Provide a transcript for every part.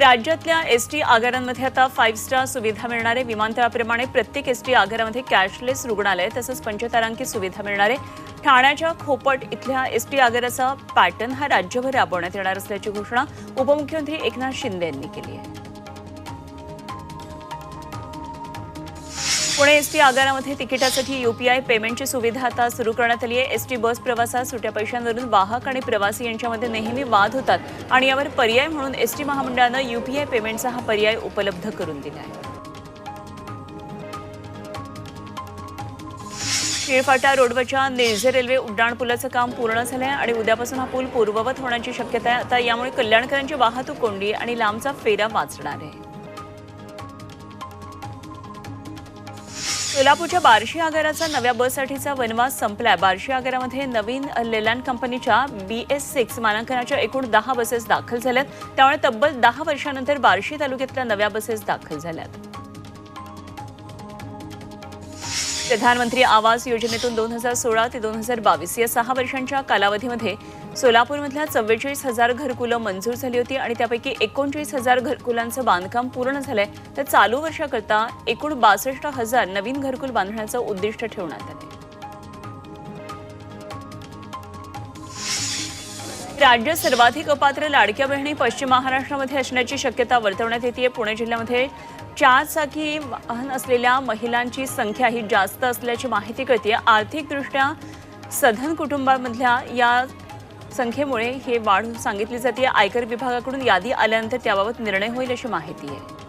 राज्यातल्या S T आगारांमध्ये आता five star सुविधा मिळणारे विमानतळाप्रमाणे प्रत्येक एस टी आगारामध्ये कॅशलेस रुग्णालय तसंच पंचतारांकी सुविधा मिळणारे. ठाण्याच्या खोपट इथल्या एस टी आगाराचा पॅटर्न हा राज्यभर राबवण्यात येणार असल्याची घोषणा उपमुख्यमंत्री एकनाथ शिंदे यांनी केली आहे. पुणे एसटी आगारामध्ये तिकिटासाठी युपीआय पेमेंटची सुविधा आता सुरू करण्यात आली आहे. एसटी बस प्रवासात सुट्या पैशांवरून वाहक आणि प्रवासी यांच्यामध्ये नेहमी वाद होतात आणि यावर पर्याय म्हणून एसटी महामंडळानं युपीआय पेमेंटचा हा पर्याय उपलब्ध करून दिला आहे शिळफाटा रोडवरच्या निळजे रेल्वे उड्डाणपुलाचं काम पूर्ण झालं आहे आणि उद्यापासून हा पूल पूर्ववत होण्याची शक्यता आहे. आता यामुळे कल्याणकरांची वाहतूक कोंडी आणि लांबचा फेरा वाचणार आहे. सोलापूरच्या बार्शी आगाराचा नव्या बससाठीचा वनवास संपलाय. बार्शी आगारामध्ये नवीन लेलँड कंपनीच्या बी एस सिक्स मानांकनाच्या एकूण दहा बसेस दाखल झाल्यात. त्यामुळे तब्बल दहा वर्षानंतर बार्शी तालुक्यातल्या नव्या बसेस दाखल झाल्यात. प्रधानमंत्री आवास योजनेतून दोन हजार सोळा ते दोन हजार बावीस या सहा वर्षांच्या कालावधीमध्ये सोलापूरमधल्या चव्वेचाळीस हजार घरकुलं मंजूर झाली होती आणि त्यापैकी एकोणचाळीस हजार घरकुलांचं बांधकाम पूर्ण झालंय. तर चालू वर्षाकरता एकूण बासष्ट हजार नवीन घरकुल बांधण्याचं उद्दिष्ट ठेवण्यात आलं राज्य सर्वाधिक अपात्र लाडक्या बहिणी पश्चिम महाराष्ट्रामध्ये असण्याची शक्यता वर्तवण्यात येते पुणे जिल्ह्यामध्ये चार चाकी वाहन असलेल्या महिलांची संख्या ही जास्त असल्याची माहिती कळते आर्थिकदृष्ट्या सधन कुटुंबामधल्या या संख्येमुळे हे वाढ सांगितली जाते आयकर विभागाकडून यादी आल्यानंतर त्याबाबत निर्णय होईल अशी माहिती आहे.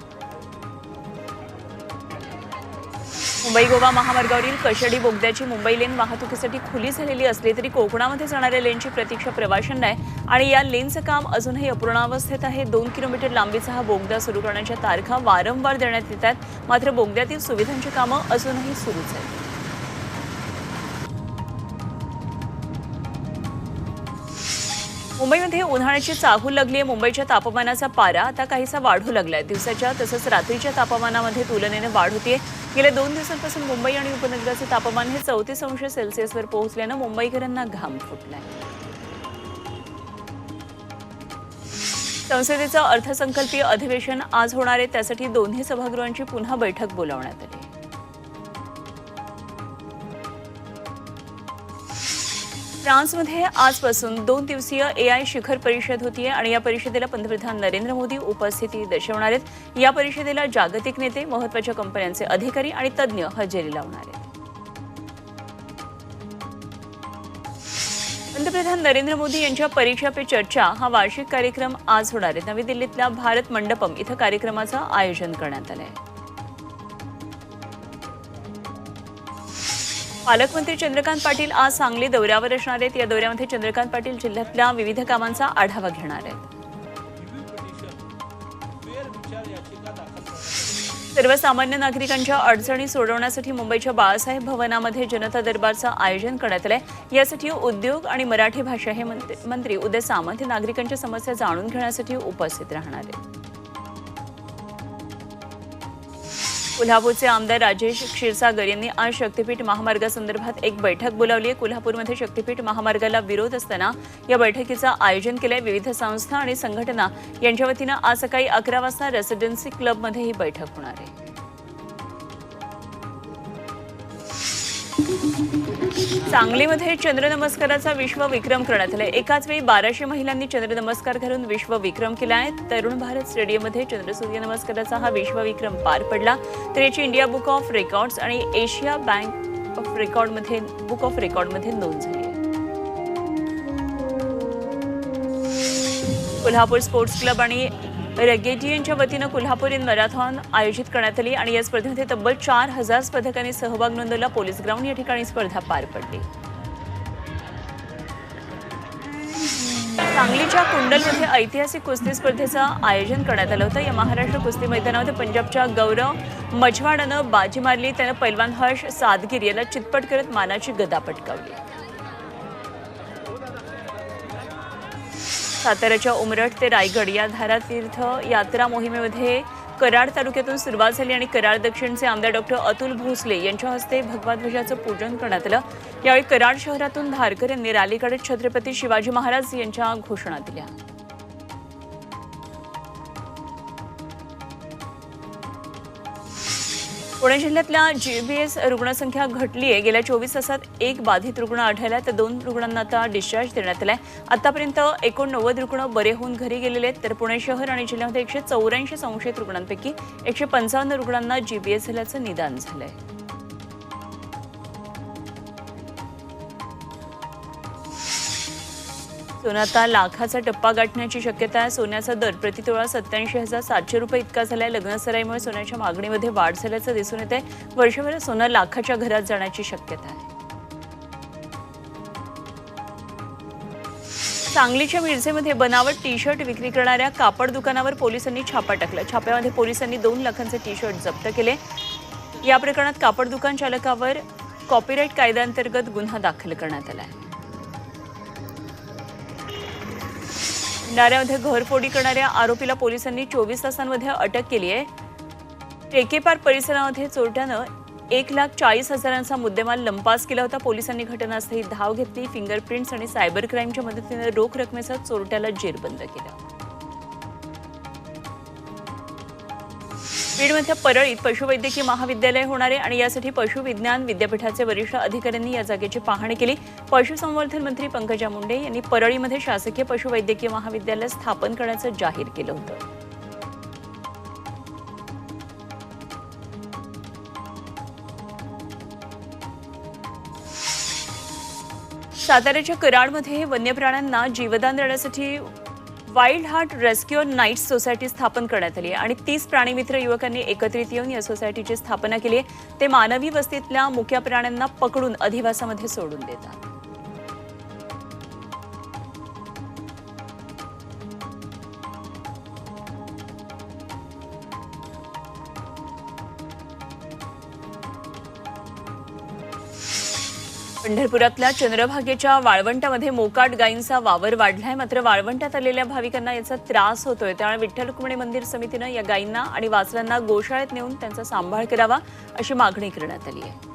मुंबई गोवा महामार्गावरील कशडी बोगद्याची मुंबई लेन वाहतुकीसाठी खुली झालेली असली तरी कोकणामध्ये जाणाऱ्या लेनची प्रतीक्षा प्रवाशांना आहे. आणि या लेनचं काम अजूनही अपूर्णावस्थेत आहे. दोन किलोमीटर लांबीचा हा बोगदा सुरू करण्याच्या तारखा वारंवार देण्यात येत आहेत. मात्र बोगद्यातील सुविधांची कामं अजूनही सुरूच आहेत. मुंबईमध्ये उन्हाळ्याची चाहूल लागली आहे. मुंबईच्या तापमानाचा पारा आता काहीसा वाढू लागला आहे दिवसाच्या तसंच रात्रीच्या तापमानामध्ये तुलनेने वाढ होतीये. गेल्या दोन दिवसांपासून मुंबई आणि उपनगराचे तापमान हे चौतीस अंश सेल्सिअसवर पोहोचल्यानं मुंबईकरांना घाम फुटलाय. संसदेचं अर्थसंकल्पीय अधिवेशन आज होणार आहे त्यासाठी दोन्ही सभागृहांची पुन्हा बैठक बोलावण्यात आली फ्रान्समध्ये आजपासून दोन दिवसीय ए आय शिखर परिषद होतीये आणि या परिषदेला पंतप्रधान नरेंद्र मोदी उपस्थिती दर्शवणार आहेत. या परिषदेला जागतिक नेते महत्त्वाच्या कंपन्यांचे अधिकारी आणि तज्ज्ञ हजेरी लावणार आहेत. पंतप्रधान नरेंद्र मोदी यांच्या परीक्षा पे चर्चा हा वार्षिक कार्यक्रम आज होणार आहे. नवी दिल्लीतल्या भारत मंडपम इथं कार्यक्रमाचं आयोजन करण्यात आलं आहे पालकमंत्री चंद्रकांत पाटील आज सांगली दौऱ्यावर असणार आहेत. या दौऱ्यामध्ये चंद्रकांत पाटील जिल्ह्यातल्या विविध कामांचा आढावा घेणार आहेत. सर्वसामान्य नागरिकांच्या अडचणी सोडवण्यासाठी मुंबईच्या बाळासाहेब भवनामध्ये जनता दरबारचं आयोजन करण्यात आलंय. यासाठी उद्योग आणि मराठी भाषा हे मंत्री- मंत्री उदय सामंत हे नागरिकांच्या समस्या जाणून घेण्यासाठी उपस्थित राहणार आहेत. कोल्हापूरचे आमदार राजेश क्षीरसागर यांनी आज शक्तीपीठ महामार्गासंदर्भात एक बैठक बोलावली. आहे कोल्हापूरमध्ये शक्तीपीठ महामार्गाला विरोध असताना या बैठकीचं आयोजन केलंय विविध संस्था आणि संघटना. यांच्या वतीनं आज सकाळी अकरा वाजता रेसिडेन्सी क्लबमध्ये ही बैठक होणार आहे. सांगलीमध्ये चंद्रनमस्काराचा विश्व विक्रम करण्यात आला एकाच वेळी बाराशे महिलांनी चंद्रनमस्कार घालून विश्व विक्रम केला आहे. तरुण भारत स्टेडियममध्ये चंद्रसूर्य नमस्काराचा हा विश्व विक्रम पार पडला. तर याची इंडिया बुक ऑफ रेकॉर्ड्स आणि एशिया बँक ऑफ रेकॉर्डमध्ये बुक ऑफ रेकॉर्डमध्ये नोंद झाली कोल्हापूर स्पोर्ट्स क्लब आणि रगेटियनच्या वतीनं कोल्हापूर इन मॅरेथॉन आयोजित करण्यात आली आणि या स्पर्धेमध्ये तब्बल चार हजार स्पर्धकांनी सहभाग नोंदवला. पोलीस ग्राउंड या ठिकाणी स्पर्धा पार पडली. सांगलीच्या कुंडलमध्ये ऐतिहासिक कुस्ती स्पर्धेचं आयोजन करण्यात आलं होतं. या महाराष्ट्र कुस्ती मैदानामध्ये पंजाबच्या गौरव मछवाडानं बाजी मारली. त्यानं पैलवान हर्ष सादगीर याला चितपट करत मानाची गदा पटकावली. साताऱ्याच्या उमरठ ते रायगड या धारातीर्थ यात्रा मोहिमेमध्ये कराड तालुक्यातून सुरुवात झाली आणि कराड दक्षिणचे आमदार डॉक्टर अतुल भोसले यांच्या हस्ते भगवा ध्वजाचं पूजन करण्यात आलं. यावेळी कराड शहरातून धारकर यांनी रॅलीकडे छत्रपती शिवाजी महाराज यांच्या घोषणा दिल्या. पुणे जिल्ह्यातल्या जीबीएस रुग्णसंख्या घटली आहे गेल्या चोवीस तासात एक बाधित रुग्ण आढळला तर दोन रुग्णांना आता डिस्चार्ज देण्यात आलाय. आतापर्यंत एकोणनव्वद रुग्ण बरे होऊन घरी गेलेले आहेत. तर पुणे शहर आणि जिल्ह्यामध्ये एकशे चौऱ्याऐंशी संशयित रुग्णांपैकी एकशे पंचावन्न रुग्णांना जीबीएस झाल्याचं निदान झालं आहे सोनं आता लाखाचा टप्पा गाठण्याची शक्यता आहे. सोन्याचा दर प्रतितोळा सत्याऐंशी हजार सातशे रुपये इतका झालाय. लग्नसराईमुळे सोन्याच्या मागणीमध्ये वाढ झाल्याचं दिसून येत आहे वर्षभरात सोनं लाखाच्या घरात जाण्याची शक्यता आहे. सांगलीच्या मिरजेमध्ये बनावट टी शर्ट विक्री करणाऱ्या कापड दुकानावर पोलिसांनी छापा टाकला. छाप्यामध्ये पोलिसांनी दोन लाखांचे टी शर्ट जप्त केले. या प्रकरणात कापड दुकान चालकावर कॉपीराईट कायद्याअंतर्गत गुन्हा दाखल करण्यात आला आहे. भंडाऱ्यामध्ये घरफोडी करणाऱ्या आरोपीला पोलिसांनी चोवीस तासांमध्ये अटक केली आहे. टेकेपार परिसरामध्ये चोरट्यानं एक लाख चाळीस हजारांचा मुद्देमाल लंपास केला होता. पोलिसांनी घटनास्थळी धाव घेतली फिंगरप्रिंट्स आणि सायबर क्राईमच्या मदतीने रोख रकमेसह चोरट्याला जेरबंद केलं. बीडमध्ये परळीत पशुवैद्यकीय महाविद्यालय होणार आहे आणि यासाठी पशुविज्ञान विद्यापीठाचे वरिष्ठ अधिकाऱ्यांनी या जागेची पाहणी केली. पशुसंवर्धन मंत्री पंकजा मुंडे यांनी परळीमध्ये शासकीय पशुवैद्यकीय महाविद्यालय स्थापन करण्याचं जाहीर केलं होतं. साताऱ्याच्या कराडमध्ये वन्य प्राण्यांना जीवदान देण्यासाठी wild heart rescue night society स्थापन करण्यात आली आहे. आणि तीस प्राणीमित्र युवकांनी एकत्रित येऊन या सोसायटीची स्थापना केली आहे. ते मानवी वस्तीतल्या मुख्या प्राण्यांना पकडून अधिवासामध्ये सोडून देतात. पंढरपुरातल्या चंद्रभागेच्या वाळवंटामध्ये मोकाट गायींचा वावर वाढलाय. मात्र वाळवंटात आलेल्या भाविकांना याचा त्रास होतोय. त्यामुळे विठ्ठल रुक्मिणी मंदिर समितीनं या गायींना आणि वासरांना गोशाळेत नेऊन त्यांचा सांभाळ करावा अशी मागणी करण्यात आली आहे.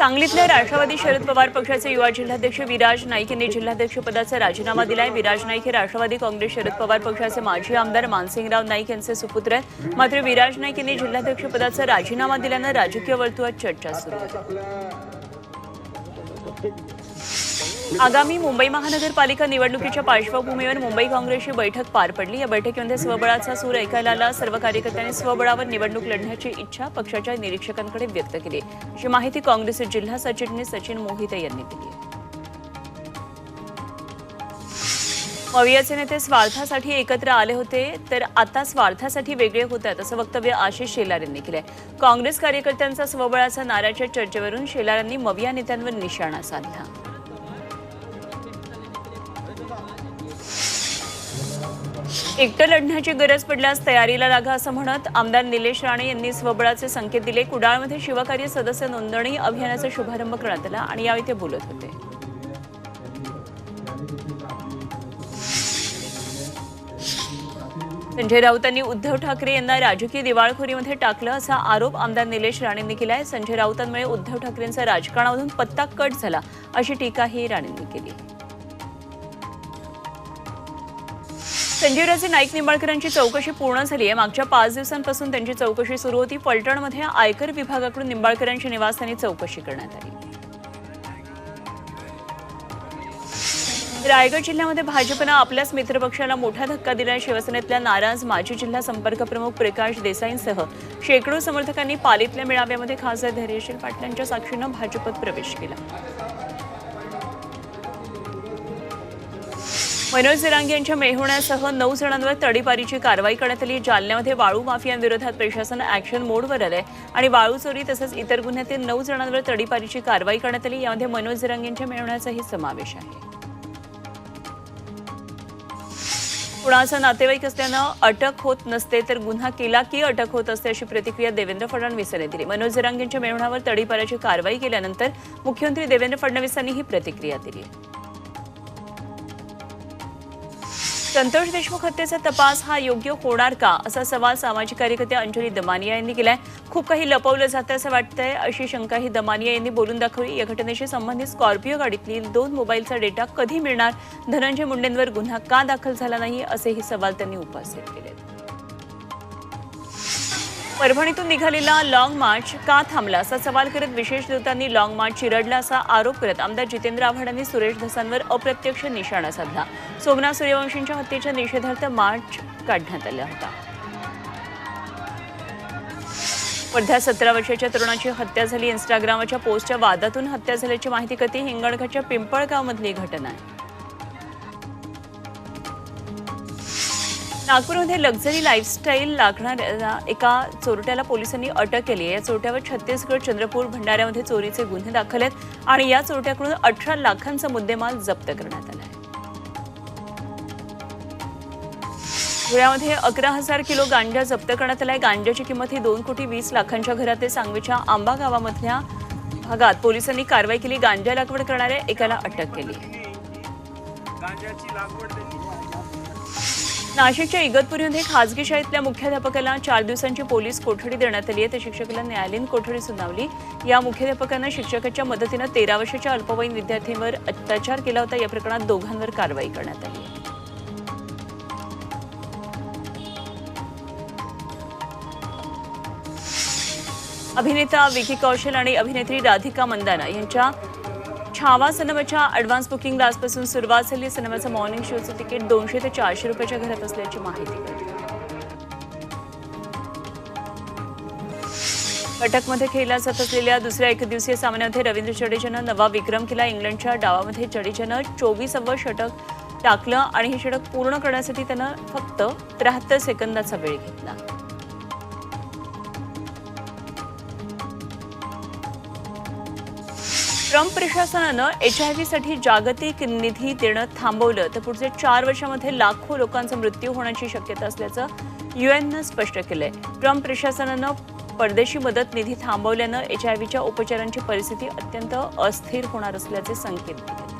सांगलीतल्या राष्ट्रवादी शरद पवार पक्षाचे युवा जिल्हाध्यक्ष विराज नाईक यांनी जिल्हाध्यक्षपदाचा राजीनामा दिलाय. विराज नाईक हे राष्ट्रवादी काँग्रेस शरद पवार पक्षाचे माजी आमदार मानसिंगराव नाईक यांचे सुपुत्र आहेत. मात्र विराज नाईक यांनी जिल्हाध्यक्षपदाचा राजीनामा दिल्यानं राजकीय वर्तुळात चर्चा सुरू. आहे आगामी मुंबई महानगरपालिका निवडणुकीच्या पार्श्वभूमीवर मुंबई काँग्रेसची बैठक पार पडली. या बैठकीमध्ये स्वबळाचा सूर ऐकायला आला सर्व कार्यकर्त्यांनी स्वबळावर निवडणूक लढण्याची इच्छा पक्षाच्या निरीक्षकांकडे व्यक्त केली. अशी माहिती काँग्रेसचे जिल्हा सचिटणीस सचिन मोहिते यांनी दिली मवियाचे नेते स्वार्थासाठी एकत्र आले होते तर आता स्वार्थासाठी वेगळे होत आहेत असं वक्तव्य आशिष शेलार यांनी केलंय. काँग्रेस कार्यकर्त्यांचा स्वबळाचा नाराच्या चर्चेवरून शेलार यांनी मविया नेत्यांवर निशाणा साधला. एकटं लढण्याची गरज पडल्यास तयारीला लागा असं म्हणत आमदार निलेश राणे यांनी स्वबळाचे संकेत दिले. कुडाळमध्ये शिवकार्य सदस्य नोंदणी अभियानाचा शुभारंभ करण्यात आला आणि यावेळी ते बोलत होते. संजय राऊतांनी उद्धव ठाकरे यांना राजकीय दिवाळखोरीमध्ये टाकलं असा आरोप आमदार निलेश राणेंनी केला आहे संजय राऊतांमुळे उद्धव ठाकरेंचा राजकारणामधून पत्ता कट झाला अशी टीकाही राणेंनी केली. संजीवराजे नाईक निंबाळकरांची चौकशी पूर्ण झाली आहे. मागच्या पाच दिवसांपासून त्यांची चौकशी सुरू होती. पलटणमध्ये आयकर विभागाकडून निंबाळकरांच्या निवासस्थानी चौकशी करण्यात आली. रायगड जिल्ह्यामध्ये भाजपनं आपल्याच मित्रपक्षाला मोठा धक्का दिला शिवसेनेतल्या नाराज माजी जिल्हा संपर्क प्रमुख प्रकाश देसाईंसह शेकडो समर्थकांनी पालीतल्या मेळाव्यामध्ये खासदार धैर्यशील पाटलांच्या साक्षीनं भाजपत प्रवेश केला. मनोज जिरांगे यांच्या मेहुण्यासह नऊ जणांवर तडीपारीची कारवाई करण्यात आली. जालन्यामध्ये वाळू माफियांविरोधात प्रशासन ऍक्शन मोडवर आलंय. आणि वाळू चोरी तसंच इतर गुन्ह्यातील नऊ जणांवर तडीपारीची कारवाई करण्यात आली. यामध्ये मनोज जिरांगे यांच्या मेहुण्याचाही समावेश आहे. कुणाचा नातेवाईक असल्यानं अटक होत नसते तर गुन्हा केला की अटक होत असते अशी प्रतिक्रिया देवेंद्र फडणवीस यांनी दिली. मनोज जिरांगेंच्या मेहुण्यावर तडीपाराची कारवाई केल्यानंतर मुख्यमंत्री देवेंद्र फडणवीस यांनी ही प्रतिक्रिया दिली. संतोष देशमुख हत्येचा तपास हा योग्य होणार का? असा सवाल सामाजिक कार्यकर्ते अंजली दमानिया यांनी केलाय. खूप काही लपवलं जातं असं वाटतंय. अशी शंका ही दमानिया यांनी बोलून दाखवली. या घटनेशी संबंधित स्कॉर्पिओ गाडीतील दोन मोबाईलचा डेटा कधी मिळणार? धनंजय मुंडेंवर गुन्हा का दाखल झाला नाही? असेही सवाल त्यांनी उपस्थित केले परभणीतून निघालेला लाँग मार्च का थांबला? असा सवाल करत विशेष दूतांनी लाँग मार्च चिरडला असा आरोप करत आमदार जितेंद्र आव्हाडांनी सुरेश धसांवर अप्रत्यक्ष निशाणा साधला. सोमनाथ सूर्यवंशींच्या हत्येच्या निषेधार्थ मार्च काढण्यात आला होता. वर्ध्यात सतरा वर्षाच्या तरुणाची हत्या झाली. इंस्टाग्रामच्या पोस्टच्या वादातून हत्या झाल्याची माहिती कधी? हिंगणघाटच्या पिंपळगावमधली घटना आहे. नागपूरमध्ये लक्झरी लाईफस्टाईल लागणाऱ्या एका चोरट्याला पोलिसांनी अटक केली आहे. या चोरट्यावर छत्तीसगड चंद्रपूर भंडाऱ्यामध्ये चोरीचे गुन्हे दाखल आहेत आणि या चोरट्याकडून अठरा लाखांचा मुद्देमाल जप्त करण्यात आला आहे. धुळ्यामध्ये अकरा हजार किलो गांजा जप्त करण्यात आलाय. गांजाची किंमत ही दोन कोटी वीस लाखांच्या घरात सांगवीच्या आंबा गावामधल्या भागात पोलिसांनी कारवाई केली. गांजा लागवड करणाऱ्या एकाला अटक केली नाशिकच्या इगतपुरीमध्ये खासगी शाळेतल्या मुख्याध्यापकाला चार दिवसांची पोलीस कोठडी देण्यात आली आहे. त्या शिक्षकाला न्यायालयीन कोठडी सुनावली. या मुख्याध्यापकानं शिक्षकाच्या मदतीनं तेरा वर्षाच्या अल्पवयीन विद्यार्थ्यांवर अत्याचार केला होता. या प्रकरणात दोघांवर कारवाई करण्यात आली आहे. अभिनेता विकी कौशल आणि अभिनेत्री राधिका मंदाना यांच्या छावा सिनेमाच्या ॲडव्हान्स बुकिंगला आजपासून सुरुवात झाली. सिनेमाचं मॉर्निंग शोचं तिकीट दोनशे ते चारशे रुपयाच्या घरात असल्याची माहिती कटकमध्ये खेळल्या जात असलेल्या दुसऱ्या एकदिवसीय सामन्यामध्ये रवींद्र जडेजानं नवा विक्रम केला. इंग्लंडच्या डावामध्ये जडेजानं चोवीसावं षटक टाकलं आणि हे षटक पूर्ण करण्यासाठी त्यानं फक्त त्र्याहत्तर सेकंदाचा वेळ घेतला. ट्रम्प प्रशासनानं एच आय व्हीसाठी जागतिक निधी देणं थांबवलं. तर पुढचे चार वर्षामध्ये लाखो लोकांचा मृत्यू होण्याची शक्यता असल्याचं युएननं स्पष्ट केलंय. ट्रम्प प्रशासनानं परदेशी मदत निधी थांबवल्यानं एच आय व्हीच्या उपचारांची परिस्थिती अत्यंत अस्थिर होणार असल्याचे संकेत दिले.